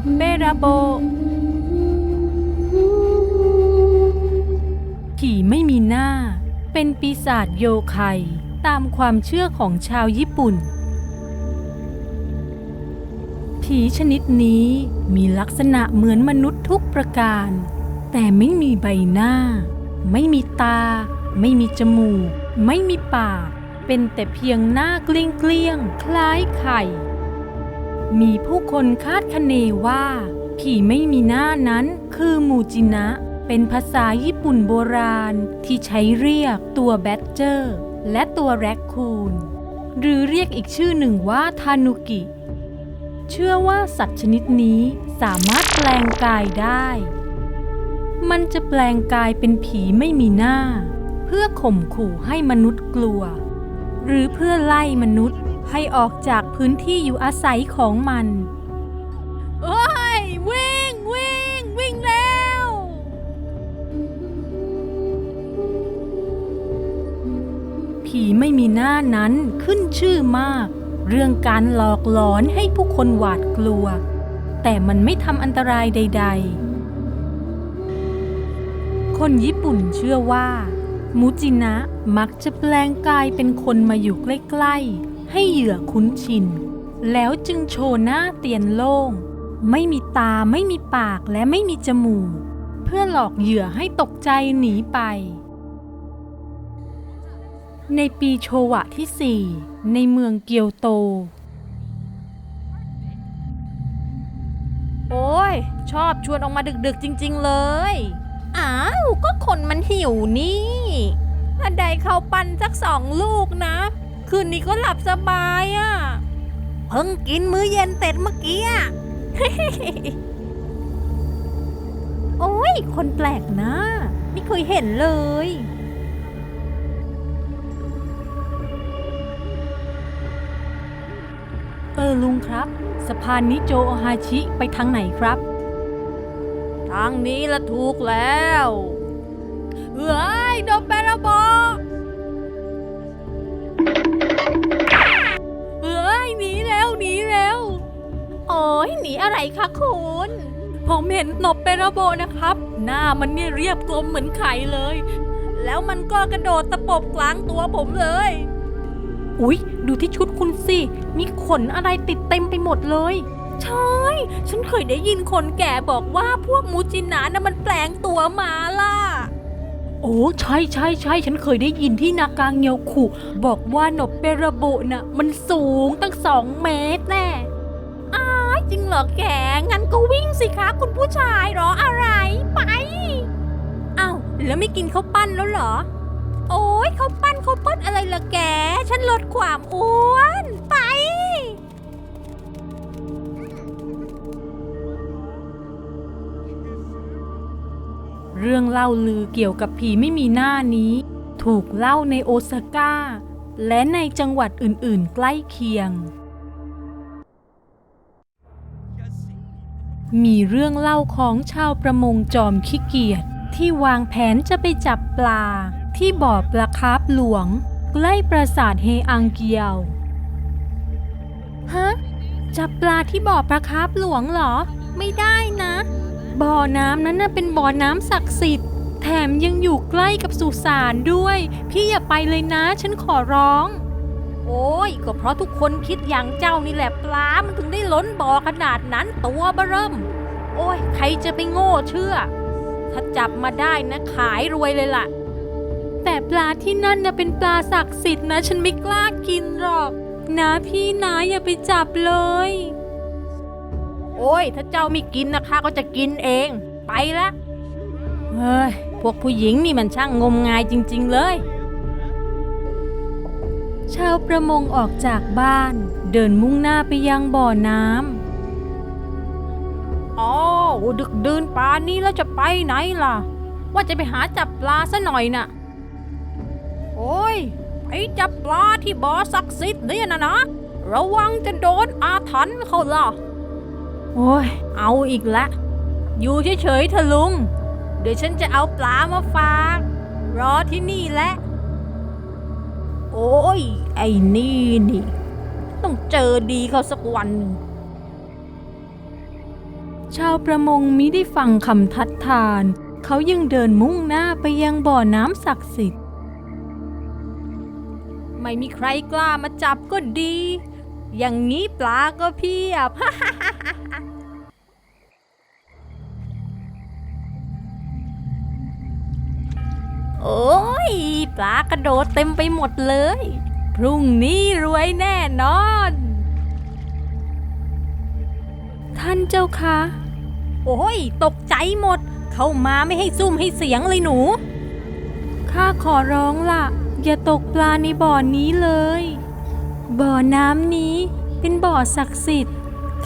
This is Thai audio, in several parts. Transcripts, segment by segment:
บเบราโบผีไม่มีหน้า เป็นปีศาจโยไคตามความเชื่อของชาวญี่ปุ่น ผีชนิดนี้มีลักษณะเหมือนมนุษย์ทุกประการ แต่ไม่มีใบหน้า ไม่มีตา ไม่มีจมูก ไม่มีปาก เป็นแต่เพียงหน้ากลี้งเกลี้ยงๆคล้ายไข่ มีผู้คนคาดคะเนว่า ผีไม่มีหน้านั้นคือมูจินะ เป็นภาษาญี่ปุ่นโบราณที่ใช้เรียกตัวแบดเจอร์ และตัวแรคคูน หรือเรียกอีกชื่อหนึ่งว่าทานุกิ เชื่อว่าสัตว์ชนิดนี้สามารถแปลงกายได้ มันจะแปลงกายเป็นผีไม่มีหน้า เพื่อข่มขู่ให้มนุษย์กลัว หรือเพื่อไล่มนุษย์ ให้ออกจากพื้นที่อยู่อาศัยของมันโอ้ยวิ่งวิ่งวิ่งแล้ว ผีไม่มีหน้านั้นขึ้นชื่อมาก เรื่องการหลอกหลอนให้ผู้คนหวาดกลัว แต่มันไม่ทำอันตรายใด ๆ คนญี่ปุ่นเชื่อว่ามูจินะมักจะแปลงกายเป็นคนมาอยู่ใกล้ ๆ ให้เหยื่อคุ้นชิน แล้วจึงโชว์หน้าเตียนโล่ง ไม่มีตาไม่มีปากและไม่มีจมูก เพื่อหลอกเหยื่อให้ตกใจหนีไป ในปีโชวะที่ 4 ในเมืองเกียวโต โอ้ย ชอบชวนออกมาดึกๆจริง ๆ เลย อ้าว ก็คนมันหิวนี่ถ้าได้ข้าวปั้นสักสองลูกนะ คืนนี้ก็หลับสบายอะ่ะ เพิ่งกินมื้อเย็นเสร็จเมื่อกี้อะโอ้ย คนแปลกหนะไม่เคยเห็นเลย เออลุงครับสะพานนิโจโอฮาชิไปทางไหนครับ ทางนี้ละถูกแล้วเฮ้ย อะไรคะคุณผมเห็นนบเปราโบนะครับ หน้ามันเนี่ยเรียบกลมเหมือนไข่เลย แล้วมันก็กระโดดตะปบกลางตัวผมเลย อุ๊ย ดูที่ชุดคุณสิ มีขนอะไรติดเต็มไปหมดเลย ใช่ ฉันเคยได้ยินคนแก่บอกว่าพวกมูจินานะมันแปลงตัวมาล่ะ โอ้ใช่ใช่ใช่ฉันเคยได้ยินที่นากางเงียวขุบอกว่านบเปราโบน่ะมันสูงตั้งสองเมตรแน่ จริงเหรอแก งั้นก็วิ่งสิคะคุณผู้ชายรออะไรไป เอ้าแล้วไม่กินข้าวปั้นแล้วเหรอ โอ้ยข้าวปั้นข้าวปั้นอะไรล่ะแก ฉันลดความอ้วนไป เรื่องเล่าลือเกี่ยวกับผีไม่มีหน้านี้ ถูกเล่าในโอซาก้า และในจังหวัดอื่นๆ ใกล้เคียง มีเรื่องเล่าของชาวประมงจอมขี้เกียจที่วางแผนจะไปจับปลา ที่บ่อปลาคาร์ฟหลวง ใกล้ปราสาทเฮอังเกียว ฮะ จับปลาที่บ่อปลาคาร์ฟหลวงเหรอ ไม่ได้นะ บ่อน้ำนั้นน่ะเป็นบ่อน้ำศักดิ์สิทธิ์ แถมยังอยู่ใกล้กับสุสานด้วย พี่อย่าไปเลยนะ ฉันขอร้อง โอ้ยก็เพราะทุกคนคิดอย่างเจ้านี่แหละปลา มันถึงได้ล้นบ่อขนาดนั้นตัวเบริ่ม โอ้ย ใครจะไปโง่เชื่อ ถ้าจับมาได้นะขายรวยเลยล่ะ แต่ปลาที่นั่นน่ะเป็นปลาศักดิ์สิทธิ์นะ ฉันไม่กล้ากินหรอก นะพี่นะอย่าไปจับเลย โอ้ย ถ้าเจ้าไม่กินนะคะก็จะกินเอง ไปละ เฮ้ย พวกผู้หญิงนี่มันช่างงมงายจริง ๆ เลย ชาวประมงออกจากบ้านเดินมุ่งหน้าไปยังบ่อน้อ๋อดึกดื่นป่านนี้แล้วจะไปไหนล่ะ ว่าจะไปหาจับปลาซะหน่อยน่ะ โอ้ย ไปจับปลาที่บ่อศักดิ์สิทธิ์เนี่ยนะนะ ระวังจะโดนอาถรรพ์เขาล่ะำโอ้ย เอาอีกแล้วอยู่เฉยๆเถอะลุง เดี๋ยวฉันจะเอาปลามาฝาก รอที่นี่แหละ โอ้ย ไอ้นี่นี่ ต้องเจอดีเขาสักวันหนึ่งชาวประมงมิได้ฟังคำทัดทาน เขายังเดินมุ่งหน้าไปยังบ่อน้ำศักดิ์สิทธิ์ ไม่มีใครกล้ามาจับก็ดี อย่างนี้ปลาก็เพียบ โอ้ยปลากระโดดเต็มไปหมดเลย พรุ่งนี้รวยแน่นอน ท่านเจ้าคะ โอ้ย ตกใจหมด เข้ามาไม่ให้ซุ่มให้เสียงเลยหนู ข้าขอร้องล่ะ อย่าตกปลาในบ่อนี้เลย บ่อน้ำนี้เป็นบ่อศักดิ์สิทธิ์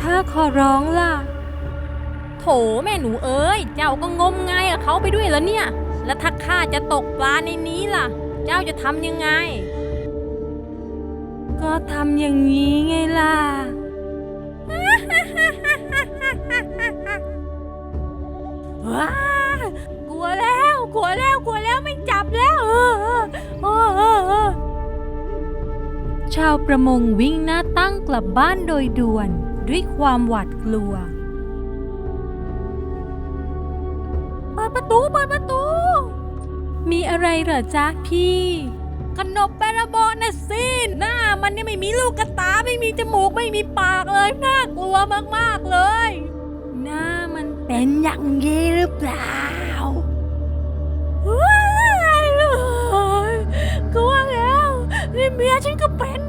ข้าขอร้องล่ะ โถแม่หนูเอ้ย เจ้าก็งมงายกับเขาไปด้วยแล้วเนี่ย แล้วถ้าข้าจะตกปลาในนี้ล่ะ เจ้าจะทำยังไง ก็ทำอย่างนี้ไงล่ะ ว้ากลัวแล้วกลัวแล้วกลัวแล้วไม่จับแล้วเออเออเออเออชาวประมงวิ่งหน้าตั้งกลับบ้านโดยด่วนด้วยความหวาดกลัว เปิดประตู เปิดประตู มีอะไรเหรอจ๊ะพี่ ขนมเปรโบนะสิหน้ามันเนี่ยไม่มีลูกกระตาไม่มีจมูกไม่มีปากเลยน่ากลัวมากๆเลย หน้ามันเป็นอย่างนี้หรือเปล่าว้ายเลยกลัวแล้วนี่เมียฉันก็เป็น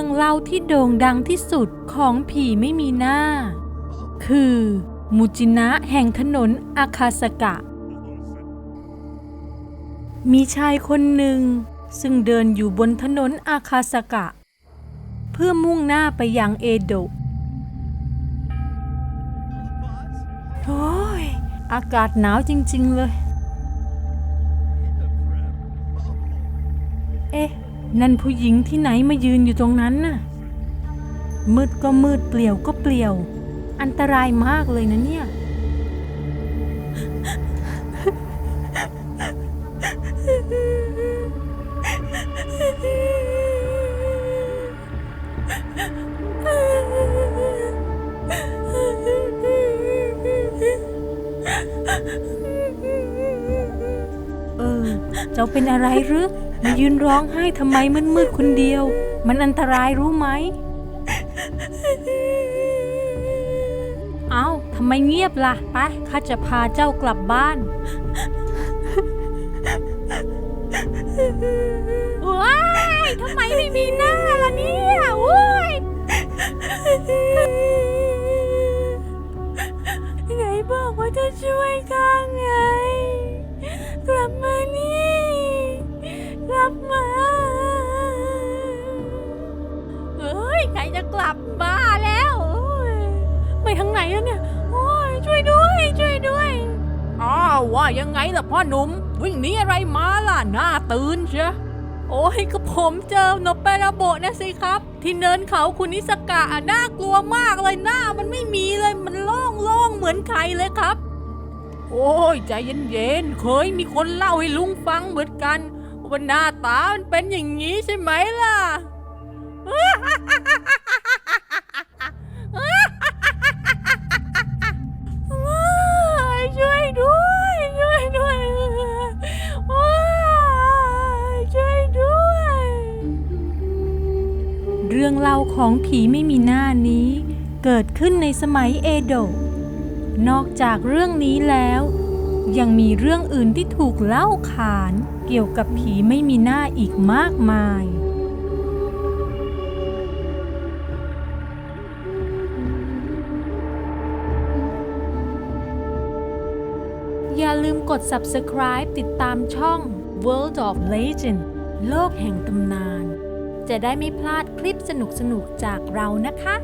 รื่องเล่าที่โด่งดังที่สุดของผีไม่มีหน้า คือมูจินะแห่งถนนอาคาสกะ มีชายคนหนึ่ง ซึ่งเดินอยู่บนถนนอาคาสกะ เพื่อมุ่งหน้าไปยังเอโดะโอ้ย อากาศหนาวจริง ๆ เลย นั่นผู้หญิงที่ไหนมายืนอยู่ตรงนั้นน่ะ มืดก็มืดเปลี่ยวก็เปลี่ยว อันตรายมากเลยนะเนี่ย เออ เจ้าเป็นอะไรหรือ มายืนร้องไห้ทำไมมืดๆคนเดียว มันอันตรายรู้ไหม เอาทำไมเงียบล่ะ ไป ข้าจะพาเจ้ากลับบ้านว้ายทำไมไม่มีหน้าล่ะเนี่ยโว้ยไหนบอกว่าจะช่วยข้า จะกลับบ้านแล้วโอ้ยไปทางไหนอะเนี่ยโอ้ยช่วยด้วย ช่วยด้วยอ้าวว่ายังไงล่ะพ่อหนุ่ม วิ่งหนีอะไรมาล่ะหน้าตื่นเชียโอ้ยก็ผมเจอนกเปราโบนะสิครับ ที่เนินเขาคุณนิสกะอะน่ากลัวมากเลยหน้ามันไม่มีเลยมันโล่งโล่งเหมือนใครเลยครับ โอ้ยใจเย็นๆเคยมีคนเล่าให้ลุงฟังเหมือนกันว่าหน้าตามันเป็นอย่างนี้ใช่ไหมล่ะ ช่วยด้วยช่วยด้วยว้าช่วยด้วย เรื่องเล่าของผีไม่มีหน้านี้ เกิดขึ้นในสมัยเอโดะนอกจากเรื่องนี้แล้ว ยังมีเรื่องอื่นที่ถูกเล่าขานเกี่ยวกับผีไม่มีหน้าอีกมากมาย อย่าลืมกด subscribe ติดตามช่อง World of Legend โลกแห่งตำนาน จะได้ไม่พลาดคลิปสนุกๆจากเรานะคะ